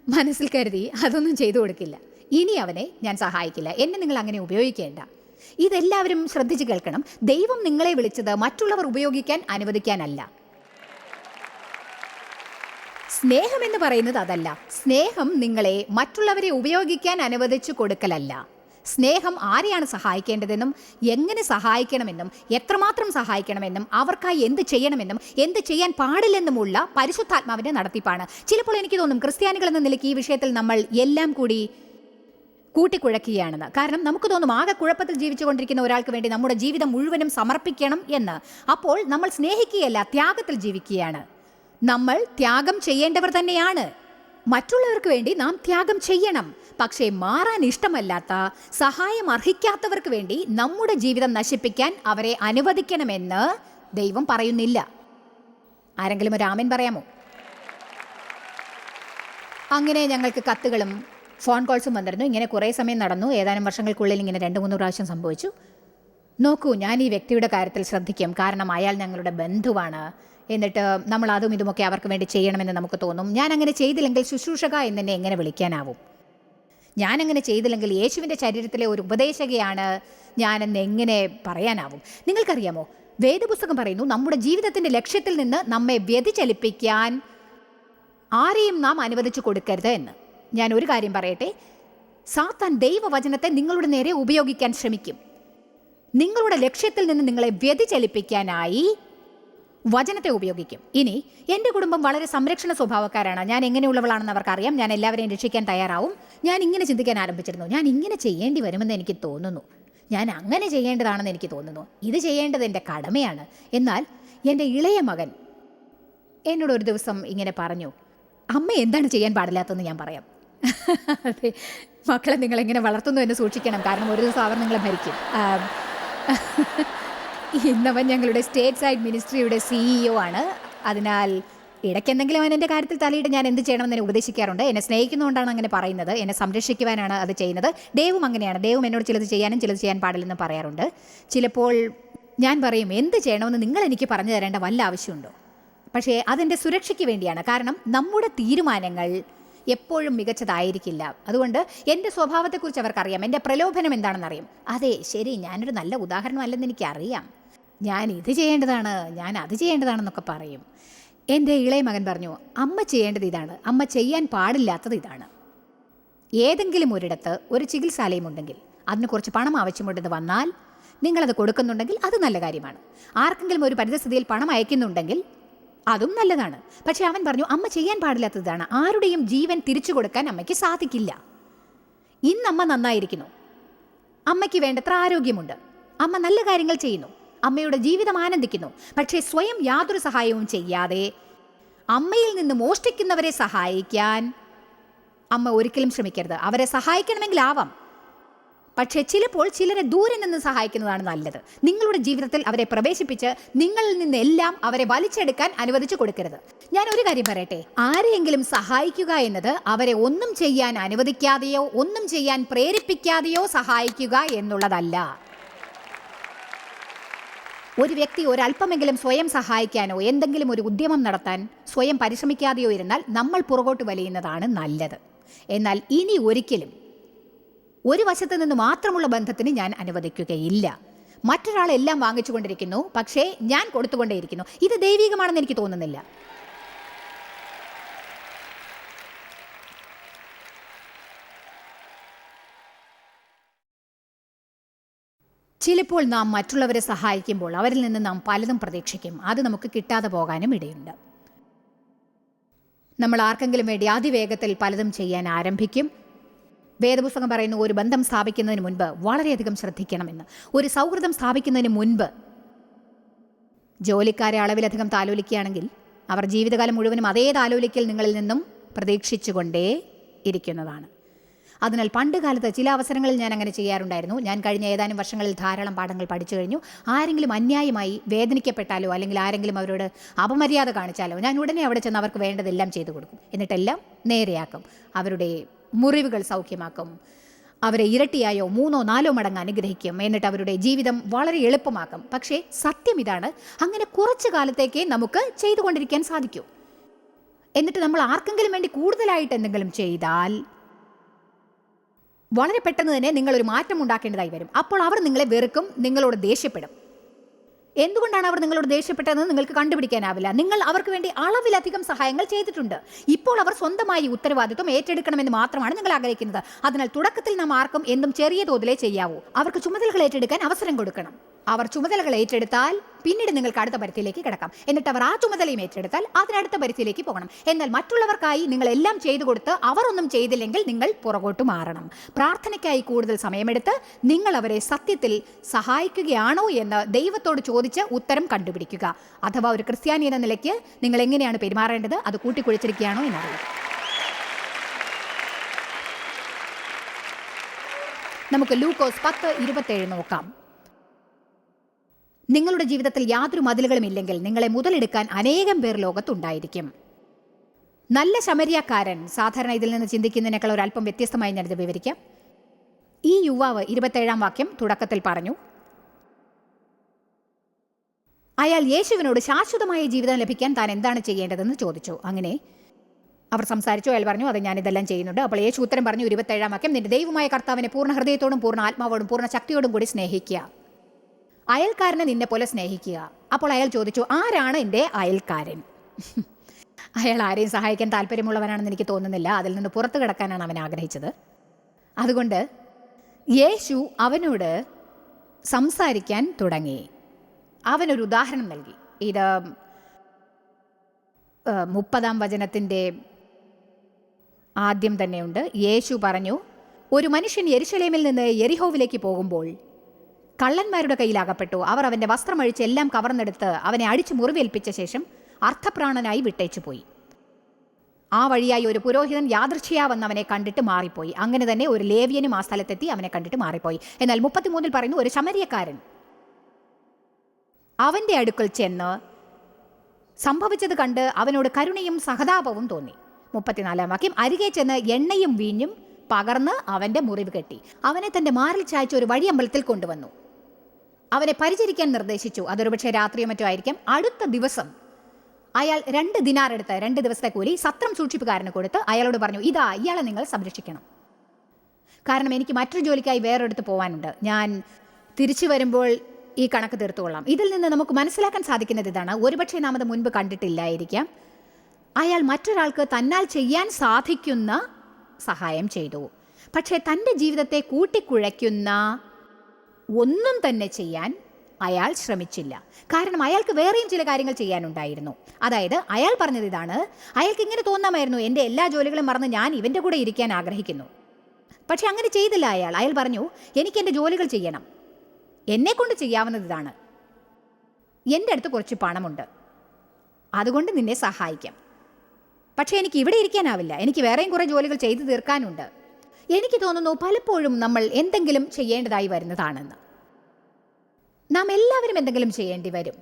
മനസ്സിൽ കരുതി അതൊന്നും ചെയ്തു കൊടുക്കില്ല. ഇനി അവനെ ഞാൻ സഹായിക്കില്ല. എന്നെ നിങ്ങൾ അങ്ങനെ ഉപയോഗിക്കേണ്ട. ഇതെല്ലാവരും ശ്രദ്ധിച്ചു കേൾക്കണം. ദൈവം നിങ്ങളെ വിളിച്ചത് മറ്റുള്ളവർ ഉപയോഗിക്കാൻ അനുവദിക്കാനല്ല. സ്നേഹം എന്ന് പറയുന്നത് അതല്ല. സ്നേഹം നിങ്ങളെ മറ്റുള്ളവരെ ഉപയോഗിക്കാൻ അനുവദിച്ചു കൊടുക്കലല്ല. സ്നേഹം ആരെയാണ് സഹായിക്കേണ്ടതെന്നും എങ്ങനെ സഹായിക്കണമെന്നും എത്രമാത്രം സഹായിക്കണമെന്നും അവർക്കായി എന്ത് ചെയ്യണമെന്നും എന്ത് ചെയ്യാൻ പാടില്ലെന്നുമുള്ള പരിശുദ്ധാത്മാവിന്റെ നടത്തിപ്പാണ്. ചിലപ്പോൾ എനിക്ക് തോന്നും ക്രിസ്ത്യാനികൾ എന്ന നിലയ്ക്ക് ഈ വിഷയത്തിൽ നമ്മൾ എല്ലാം കൂടി കൂട്ടിക്കുഴക്കുകയാണെന്ന്. കാരണം നമുക്ക് തോന്നും ആകെ കുഴപ്പത്തിൽ ജീവിച്ചുകൊണ്ടിരിക്കുന്ന ഒരാൾക്ക് വേണ്ടി നമ്മുടെ ജീവിതം മുഴുവനും സമർപ്പിക്കണം എന്ന്. അപ്പോൾ നമ്മൾ സ്നേഹിക്കുകയല്ല ത്യാഗത്തിൽ ജീവിക്കുകയാണ്. നമ്മൾ ത്യാഗം ചെയ്യേണ്ടവർ തന്നെയാണ്. മറ്റുള്ളവർക്ക് വേണ്ടി നാം ത്യാഗം ചെയ്യണം. പക്ഷേ മാറാൻ ഇഷ്ടമല്ലാത്ത സഹായം അർഹിക്കാത്തവർക്ക് വേണ്ടി നമ്മുടെ ജീവിതം നശിപ്പിക്കാൻ അവരെ അനുവദിക്കണമെന്ന് ദൈവം പറയുന്നില്ല. ആരെങ്കിലും ഒരു ആമൻ പറയാമോ? അങ്ങനെ ഞങ്ങൾക്ക് കത്തുകളും ഫോൺ കോൾസും വന്നിരുന്നു. ഇങ്ങനെ കുറേ സമയം നടന്നു. ഏതാനും വർഷങ്ങൾക്കുള്ളിൽ ഇങ്ങനെ രണ്ട് മൂന്ന് പ്രാവശ്യം സംഭവിച്ചു. നോക്കൂ ഞാൻ ഈ വ്യക്തിയുടെ കാര്യത്തിൽ ശ്രദ്ധിക്കും. കാരണം അയാൾ ഞങ്ങളുടെ ബന്ധുവാണ്. എന്നിട്ട് നമ്മൾ അതും ഇതുമൊക്കെ അവർക്ക് വേണ്ടി ചെയ്യണമെന്ന് നമുക്ക് തോന്നും. ഞാൻ അങ്ങനെ ചെയ്തില്ലെങ്കിൽ ശുശ്രൂഷക എന്നെ എങ്ങനെ വിളിക്കാനാവും? ഞാൻ അങ്ങനെ ചെയ്തില്ലെങ്കിൽ യേശുവിന്റെ ശരീരത്തിലെ ഒരു ഉപദേശകയാണ് ഞാനെന്ന് എങ്ങനെ പറയാനാവും? നിങ്ങൾക്കറിയാമോ? വേദപുസ്തകം പറയുന്നു നമ്മുടെ ജീവിതത്തിന്റെ ലക്ഷ്യത്തിൽ നിന്ന് നമ്മെ വ്യതിചലിപ്പിക്കാൻ ആരെയും നാം അനുവദിച്ചു കൊടുക്കരുത് എന്ന്. ഞാൻ ഒരു കാര്യം പറയട്ടെ സാത്താൻ ദൈവവചനത്തെ നിങ്ങളുടെ നേരെ ഉപയോഗിക്കാൻ ശ്രമിക്കും. നിങ്ങളുടെ ലക്ഷ്യത്തിൽ നിന്ന് നിങ്ങളെ വ്യതിചലിപ്പിക്കാനായി വചനത്തെ ഉപയോഗിക്കും. ഇനി എന്റെ കുടുംബം വളരെ സംരക്ഷണ സ്വഭാവക്കാരാണ്. ഞാൻ എങ്ങനെയുള്ളവളാണെന്ന് അവർക്കറിയാം. ഞാൻ എല്ലാവരെയും രക്ഷിക്കാൻ തയ്യാറാവും. ഞാൻ ഇങ്ങനെ ചിന്തിക്കാൻ ആരംഭിച്ചിരുന്നു. ഞാൻ ഇങ്ങനെ ചെയ്യേണ്ടി വരുമെന്ന് എനിക്ക് തോന്നുന്നു. ഞാൻ അങ്ങനെ ചെയ്യേണ്ടതാണെന്ന് എനിക്ക് തോന്നുന്നു. ഇത് ചെയ്യേണ്ടത് എന്റെ കടമയാണ്. എന്നാൽ എന്റെ ഇളയ മകൻ എന്നോട് ഒരു ദിവസം ഇങ്ങനെ പറഞ്ഞു അമ്മ എന്താണ് ചെയ്യാൻ പാടില്ലാത്തതെന്ന് ഞാൻ പറയാം. അതെ. മക്കളെ നിങ്ങൾ എങ്ങനെ വളർത്തുന്നു എന്ന് സൂക്ഷിക്കണം. കാരണം ഒരു ദിവസം അവർ നിങ്ങളെ ഭരിക്കും ഇന്നവൻ ഞങ്ങളുടെ സ്റ്റേറ്റ് സൈഡ് മിനിസ്ട്രിയുടെ സിഇഒ ആണ്. അതിനാൽ ഇടയ്ക്ക് എന്തെങ്കിലും അവൻ എന്റെ കാര്യത്തിൽ തലയിട്ട് ഞാൻ എന്ത് ചെയ്യണമെന്ന് എന്നെ ഉപദേശിക്കാറുണ്ട്. എന്നെ സ്നേഹിക്കുന്നതുകൊണ്ടാണ് അങ്ങനെ പറയുന്നത്. എന്നെ സംരക്ഷിക്കുവാനാണ് അത് ചെയ്യുന്നത്. ദൈവം അങ്ങനെയാണ്. ദൈവം എന്നോട് ചിലത് ചെയ്യാനും ചിലത് ചെയ്യാൻ പാടില്ലെന്ന് പറയാറുണ്ട്. ചിലപ്പോൾ ഞാൻ പറയും എന്ത് ചെയ്യണമെന്ന് നിങ്ങൾ എനിക്ക് പറഞ്ഞു തരേണ്ട വല്ല ആവശ്യമുണ്ടോ? പക്ഷേ അതെന്റെ സുരക്ഷയ്ക്ക് വേണ്ടിയാണ്. കാരണം നമ്മുടെ തീരുമാനങ്ങൾ എപ്പോഴും മികച്ചതായിരിക്കില്ല. അതുകൊണ്ട് എന്റെ സ്വഭാവത്തെക്കുറിച്ച് അവർക്കറിയാം. എന്റെ പ്രലോഭനം എന്താണെന്നറിയാം. അതെ ശരി ഞാനൊരു നല്ല ഉദാഹരണമല്ലെന്ന് എനിക്കറിയാം. ഞാൻ ഇത് ചെയ്യേണ്ടതാണ് ഞാൻ അത് ചെയ്യേണ്ടതാണെന്നൊക്കെ പറയും. എന്റെ ഇളയ മകൻ പറഞ്ഞു അമ്മ ചെയ്യേണ്ടത് ഇതാണ് അമ്മ ചെയ്യാൻ പാടില്ലാത്തത് ഇതാണ്. ഏതെങ്കിലും ഒരിടത്ത് ഒരു ചികിത്സാലയം ഉണ്ടെങ്കിൽ അതിന് കുറച്ച് പണം ആവശ്യമുണ്ടെന്ന് വന്നാൽ നിങ്ങളത് കൊടുക്കുന്നുണ്ടെങ്കിൽ അത് നല്ല കാര്യമാണ്. ആർക്കെങ്കിലും ഒരു പരിതസ്ഥിതിയിൽ പണം അയക്കുന്നുണ്ടെങ്കിൽ അതും നല്ലതാണ്. പക്ഷേ അവൻ പറഞ്ഞു അമ്മ ചെയ്യാൻ പാടില്ലാത്തതാണ് ആരുടെയും ജീവൻ തിരിച്ചു കൊടുക്കാൻ അമ്മയ്ക്ക് സാധിക്കില്ല. ഇന്നമ്മ നന്നായിരിക്കുന്നു. അമ്മയ്ക്ക് വേണ്ടത്ര ആരോഗ്യമുണ്ട്. അമ്മ നല്ല കാര്യങ്ങൾ ചെയ്യുന്നു. അമ്മയുടെ ജീവിതം ആനന്ദിക്കുന്നു. പക്ഷേ സ്വയം യാതൊരു സഹായവും ചെയ്യാതെ അമ്മയിൽ നിന്ന് മോഷ്ടിക്കുന്നവരെ സഹായിക്കാൻ അമ്മ ഒരിക്കലും ശ്രമിക്കരുത്. അവരെ സഹായിക്കണമെങ്കിൽ ആവാം. പക്ഷേ ചിലപ്പോൾ ചിലരെ ദൂരെ നിന്ന് സഹായിക്കുന്നതാണ് നല്ലത്. നിങ്ങളുടെ ജീവിതത്തിൽ അവരെ പ്രവേശിപ്പിച്ച് നിങ്ങളിൽ നിന്നെല്ലാം അവരെ വലിച്ചെടുക്കാൻ അനുവദിച്ചു കൊടുക്കരുത്. ഞാൻ ഒരു കാര്യം പറയട്ടെ? ആരെയെങ്കിലും സഹായിക്കുക എന്നത് അവരെ ഒന്നും ചെയ്യാൻ അനുവദിക്കാതെയോ ഒന്നും ചെയ്യാൻ പ്രേരിപ്പിക്കാതെയോ സഹായിക്കുക എന്നുള്ളതല്ല. ഒരു വ്യക്തി ഒരല്പമെങ്കിലും സ്വയം സഹായിക്കാനോ എന്തെങ്കിലും ഒരു ഉദ്യമം നടത്താൻ സ്വയം പരിശ്രമിക്കാതെയോ ഇരുന്നാൽ നമ്മൾ പുറകോട്ട് വലിയുന്നതാണ് നല്ലത്. എന്നാൽ ഇനി ഒരിക്കലും ഒരു വശത്ത് നിന്ന് മാത്രമുള്ള ബന്ധത്തിന് ഞാൻ അനുവദിക്കുകയില്ല. മറ്റൊരാൾ എല്ലാം വാങ്ങിച്ചുകൊണ്ടിരിക്കുന്നു പക്ഷേ ഞാൻ കൊടുത്തുകൊണ്ടേയിരിക്കുന്നു. ഇത് ദൈവികമാണെന്ന് എനിക്ക് തോന്നുന്നില്ല. ചിലപ്പോൾ നാം മറ്റുള്ളവരെ സഹായിക്കുമ്പോൾ അവരിൽ നിന്ന് നാം പലതും പ്രതീക്ഷിക്കും. അത് നമുക്ക് കിട്ടാതെ പോകാനും ഇടയുണ്ട്. നമ്മൾ ആർക്കെങ്കിലും വേണ്ടി അതിവേഗത്തിൽ പലതും ചെയ്യാൻ ആരംഭിക്കും. വേദപുസ്തകം പറയുന്നു ഒരു ബന്ധം സ്ഥാപിക്കുന്നതിന് മുൻപ് വളരെയധികം ശ്രദ്ധിക്കണമെന്ന്. ഒരു സൗഹൃദം സ്ഥാപിക്കുന്നതിന് മുൻപ് ജോലിക്കാരെ അളവിലധികം താലോലിക്കുകയാണെങ്കിൽ അവർ ജീവിതകാലം മുഴുവനും അതേ താലോലിക്കൽ നിങ്ങളിൽ നിന്നും പ്രതീക്ഷിച്ചുകൊണ്ടേ ഇരിക്കുന്നതാണ്. അതിനാൽ പണ്ട് കാലത്ത് ചില അവസരങ്ങളിൽ ഞാൻ അങ്ങനെ ചെയ്യാറുണ്ടായിരുന്നു. ഞാൻ കഴിഞ്ഞ ഏതാനും വർഷങ്ങളിൽ ധാരാളം പാഠങ്ങൾ പഠിച്ചു കഴിഞ്ഞു. ആരെങ്കിലും അന്യായമായി വേദനിക്കപ്പെട്ടാലോ അല്ലെങ്കിൽ ആരെങ്കിലും അവരോട് അപമര്യാദ കാണിച്ചാലോ ഞാൻ ഉടനെ അവിടെ ചെന്ന് അവർക്ക് വേണ്ടതെല്ലാം ചെയ്തു കൊടുക്കും. എന്നിട്ടെല്ലാം നേരെയാക്കും. അവരുടെ മുറിവുകൾ സൗഖ്യമാക്കും. അവരെ ഇരട്ടിയായോ മൂന്നോ നാലോ മടങ്ങ് അനുഗ്രഹിക്കും. എന്നിട്ട് അവരുടെ ജീവിതം വളരെ എളുപ്പമാക്കും. പക്ഷേ സത്യം ഇതാണ്. അങ്ങനെ കുറച്ചു കാലത്തേക്ക് നമുക്ക് ചെയ്തുകൊണ്ടിരിക്കാൻ സാധിക്കൂ. എന്നിട്ട് നമ്മൾ ആർക്കെങ്കിലും വേണ്ടി കൂടുതലായിട്ട് എന്തെങ്കിലും ചെയ്താൽ വളരെ പെട്ടെന്ന് തന്നെ നിങ്ങളൊരു മാറ്റം ഉണ്ടാക്കേണ്ടതായി വരും. അപ്പോൾ അവർ നിങ്ങളെ വെറുക്കും നിങ്ങളോട് ദേഷ്യപ്പെടും. എന്തുകൊണ്ടാണ് അവർ നിങ്ങളോട് ദേഷ്യപ്പെട്ടതെന്ന് നിങ്ങൾക്ക് കണ്ടുപിടിക്കാനാവില്ല. നിങ്ങൾ അവർക്ക് വേണ്ടി അളവിലധികം സഹായങ്ങൾ ചെയ്തിട്ടുണ്ട്. ഇപ്പോൾ അവർ സ്വന്തമായി ഉത്തരവാദിത്വം ഏറ്റെടുക്കണമെന്ന് മാത്രമാണ് നിങ്ങൾ ആഗ്രഹിക്കുന്നത്. അതിനാൽ തുടക്കത്തിൽ നാം ആർക്കും എന്തും ചെറിയ തോതിലേ ചെയ്യാവൂ. അവർക്ക് ചുമതലകൾ ഏറ്റെടുക്കാൻ അവസരം കൊടുക്കണം. അവർ ചുമതലകൾ ഏറ്റെടുത്താൽ പിന്നീട് നിങ്ങൾക്ക് അടുത്ത പരിധിയിലേക്ക് കിടക്കാം. എന്നിട്ട് അവർ ആ ചുമതലയും ഏറ്റെടുത്താൽ അതിനടുത്ത പരിധിയിലേക്ക് പോകണം. എന്നാൽ മറ്റുള്ളവർക്കായി നിങ്ങൾ എല്ലാം ചെയ്തു കൊടുത്ത് അവർ ഒന്നും ചെയ്തില്ലെങ്കിൽ നിങ്ങൾ പുറകോട്ട് മാറണം. പ്രാർത്ഥനയ്ക്കായി കൂടുതൽ സമയമെടുത്ത് നിങ്ങൾ അവരെ സത്യത്തിൽ സഹായിക്കുകയാണോ എന്ന് ദൈവത്തോട് ചോദിച്ച് ഉത്തരം കണ്ടുപിടിക്കുക. അഥവാ ഒരു ക്രിസ്ത്യാനി എന്ന നിലയ്ക്ക് നിങ്ങൾ എങ്ങനെയാണ് പെരുമാറേണ്ടത്? അത് കൂട്ടിക്കുഴിച്ചിരിക്കുകയാണോ എന്നറിയാം നമുക്ക് ലൂക്കോസ് പത്ത് ഇരുപത്തേഴ് നോക്കാം. നിങ്ങളുടെ ജീവിതത്തിൽ യാതൊരു മതിലുകളും ഇല്ലെങ്കിൽ നിങ്ങളെ മുതലെടുക്കാൻ അനേകം പേർ ലോകത്തുണ്ടായിരിക്കും. നല്ല ശമരിയക്കാരൻ സാധാരണ ഇതിൽ നിന്ന് ചിന്തിക്കുന്നതിനേക്കാൾ ഒരല്പം വ്യത്യസ്തമായി ഞാനിത് വിവരിക്കാം. ഈ യുവാവ് ഇരുപത്തേഴാം വാക്യം തുടക്കത്തിൽ പറഞ്ഞു അയാൾ യേശുവിനോട് ശാശ്വതമായ ജീവിതം ലഭിക്കാൻ താൻ എന്താണ് ചെയ്യേണ്ടതെന്ന് ചോദിച്ചു. അങ്ങനെ അവർ സംസാരിച്ചു. അയാൾ പറഞ്ഞു അത് ഞാൻ ഇതെല്ലാം ചെയ്യുന്നുണ്ട്. അപ്പോൾ യേശു ഉത്തരം പറഞ്ഞു ഇരുപത്തേഴാം വാക്യം നിന്റെ ദൈവമായ കർത്താവിനെ പൂർണ ഹൃദയത്തോടും പൂർണ ആത്മാവോടും പൂർണ ശക്തിയോടും കൂടി സ്നേഹിക്കുക. അയൽക്കാരനെ നിന്നെ പോലെ സ്നേഹിക്കുക. അപ്പോൾ അയാൾ ചോദിച്ചു ആരാണ് എന്റെ അയൽക്കാരൻ? അയാൾ ആരെയും സഹായിക്കാൻ താല്പര്യമുള്ളവനാണെന്ന് എനിക്ക് തോന്നുന്നില്ല. അതിൽ നിന്ന് പുറത്തു കിടക്കാനാണ് അവൻ ആഗ്രഹിച്ചത്. അതുകൊണ്ട് യേശു അവനോട് സംസാരിക്കാൻ തുടങ്ങി. അവനൊരു ഉദാഹരണം നൽകി. ഇത് മുപ്പതാം വചനത്തിന്റെ ആദ്യം തന്നെയുണ്ട്. യേശു പറഞ്ഞു ഒരു മനുഷ്യൻ എരിശലേമിൽ നിന്ന് എരിഹോവിലേക്ക് പോകുമ്പോൾ കള്ളന്മാരുടെ കയ്യിൽ അകപ്പെട്ടു അവർ അവന്റെ വസ്ത്രമഴിച്ച് എല്ലാം കവർന്നെടുത്ത് അവനെ അടിച്ചു മുറിവേൽപ്പിച്ച ശേഷം അർത്ഥപ്രാണനായി വിട്ടേച്ചു പോയി. ആ വഴിയായി ഒരു പുരോഹിതൻ യാദൃച്ഛയാ അവനെ കണ്ടിട്ട് മാറിപ്പോയി. അങ്ങനെ തന്നെ ഒരു ലേവ്യനും ആ സ്ഥലത്തെത്തി അവനെ കണ്ടിട്ട് മാറിപ്പോയി. എന്നാൽ മുപ്പത്തിമൂന്നിൽ പറയുന്നു ഒരു ശമരിയക്കാരൻ. അവന്റെ അടുക്കൽ ചെന്ന് സംഭവിച്ചത് കണ്ട് അവനോട് കരുണയും സഹതാപവും തോന്നി. മുപ്പത്തിനാലാം വാക്യം അരികെ ചെന്ന് എണ്ണയും വീഞ്ഞും പകർന്ന് അവന്റെ മുറിവ് കെട്ടി. അവനെ തന്റെ മാറിൽ ചായച്ച ഒരു വഴിയമ്പലത്തിൽ കൊണ്ടുവന്നു. അവനെ പരിചരിക്കാൻ നിർദ്ദേശിച്ചു. അതൊരു പക്ഷേ രാത്രിയോ മറ്റോ ആയിരിക്കാം. അടുത്ത ദിവസം അയാൾ രണ്ട് ദിനാർ എടുത്ത് രണ്ട് ദിവസത്തെ കൂലി സത്രം സൂക്ഷിപ്പുകാരന് കൊടുത്ത് അയാളോട് പറഞ്ഞു ഇതാ ഇയാളെ നിങ്ങൾ സംരക്ഷിക്കണം. കാരണം എനിക്ക് മറ്റൊരു ജോലിക്കായി വേറൊരിടത്ത് പോകാനുണ്ട് ഞാൻ തിരിച്ചു വരുമ്പോൾ ഈ കണക്ക് തീർത്തുകൊള്ളാം. ഇതിൽ നിന്ന് നമുക്ക് മനസ്സിലാക്കാൻ സാധിക്കുന്നത് ഇതാണ്. ഒരുപക്ഷെ നാം അത് മുൻപ് കണ്ടിട്ടില്ലായിരിക്കാം. അയാൾ മറ്റൊരാൾക്ക് തന്നാൽ ചെയ്യാൻ സാധിക്കുന്ന സഹായം ചെയ്തു. പക്ഷേ തന്റെ ജീവിതത്തെ കൂട്ടിക്കുഴയ്ക്കുന്ന ഒന്നും തന്നെ ചെയ്യാൻ അയാൾ ശ്രമിച്ചില്ല. കാരണം അയാൾക്ക് വേറെയും ചില കാര്യങ്ങൾ ചെയ്യാനുണ്ടായിരുന്നു. അതായത് അയാൾ പറഞ്ഞത് ഇതാണ് അയാൾക്ക് ഇങ്ങനെ തോന്നാമായിരുന്നു എന്റെ എല്ലാ ജോലികളും മറന്ന് ഞാൻ ഇവന്റെ കൂടെ ഇരിക്കാൻ ആഗ്രഹിക്കുന്നു. പക്ഷെ അങ്ങനെ ചെയ്തില്ല അയാൾ. അയാൾ പറഞ്ഞു എനിക്ക് എന്റെ ജോലികൾ ചെയ്യണം. എന്നെ കൊണ്ട് ചെയ്യാവുന്നത് ഇതാണ്. എന്റെ അടുത്ത് കുറച്ച് പണമുണ്ട്. അതുകൊണ്ട് നിന്നെ സഹായിക്കാം. പക്ഷേ എനിക്ക് ഇവിടെ ഇരിക്കാനാവില്ല. എനിക്ക് വേറെയും കുറേ ജോലികൾ ചെയ്തു തീർക്കാനുണ്ട്. എനിക്ക് തോന്നുന്നു പലപ്പോഴും നമ്മൾ എന്തെങ്കിലും ചെയ്യേണ്ടതായി വരുന്നതാണെന്ന്. നാം എല്ലാവരും എന്തെങ്കിലും ചെയ്യേണ്ടി വരും.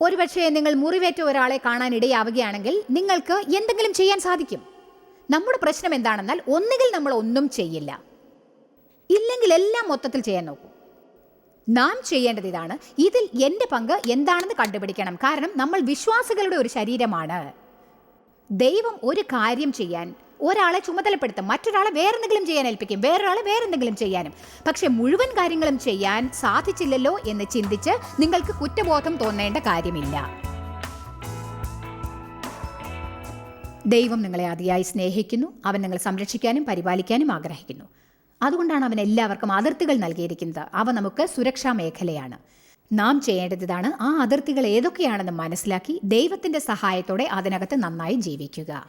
ഒരുപക്ഷെ നിങ്ങൾ മുറിവേറ്റ ഒരാളെ കാണാൻ ഇടയാവുകയാണെങ്കിൽ നിങ്ങൾക്ക് എന്തെങ്കിലും ചെയ്യാൻ സാധിക്കും. നമ്മുടെ പ്രശ്നം എന്താണെന്നാൽ ഒന്നുകിൽ നമ്മൾ ഒന്നും ചെയ്യില്ല. ഇല്ലെങ്കിൽ എല്ലാം മൊത്തത്തിൽ ചെയ്യാൻ നോക്കും. നാം ചെയ്യേണ്ടത് ഇതാണ്. ഇതിൽ എന്റെ പങ്ക് എന്താണെന്ന് കണ്ടുപിടിക്കണം. കാരണം നമ്മൾ വിശ്വാസികളുടെ ഒരു ശരീരമാണ്. ദൈവം ഒരു കാര്യം ചെയ്യാൻ ഒരാളെ ചുമതലപ്പെടുത്തും മറ്റൊരാളെ വേറെന്തെങ്കിലും ചെയ്യാൻ ഏൽപ്പിക്കും വേറൊരാളെ വേറെന്തെങ്കിലും ചെയ്യാനും. പക്ഷേ മുഴുവൻ കാര്യങ്ങളും ചെയ്യാൻ സാധിച്ചില്ലല്ലോ എന്ന് ചിന്തിച്ച് നിങ്ങൾക്ക് കുറ്റബോധം തോന്നേണ്ട കാര്യമില്ല. ദൈവം നിങ്ങളെ അതിയായി സ്നേഹിക്കുന്നു. അവൻ നിങ്ങളെ സംരക്ഷിക്കാനും പരിപാലിക്കാനും ആഗ്രഹിക്കുന്നു. അതുകൊണ്ടാണ് അവൻ എല്ലാവർക്കും അതിർത്തികൾ നൽകിയിരിക്കുന്നത്. അവ നമുക്ക് സുരക്ഷാ മേഖലയാണ്. നാം ചെയ്യേണ്ടതാണ് ആ അതിർത്തികൾ ഏതൊക്കെയാണെന്ന് മനസ്സിലാക്കി ദൈവത്തിന്റെ സഹായത്തോടെ അതിനകത്ത് നന്നായി ജീവിക്കുക.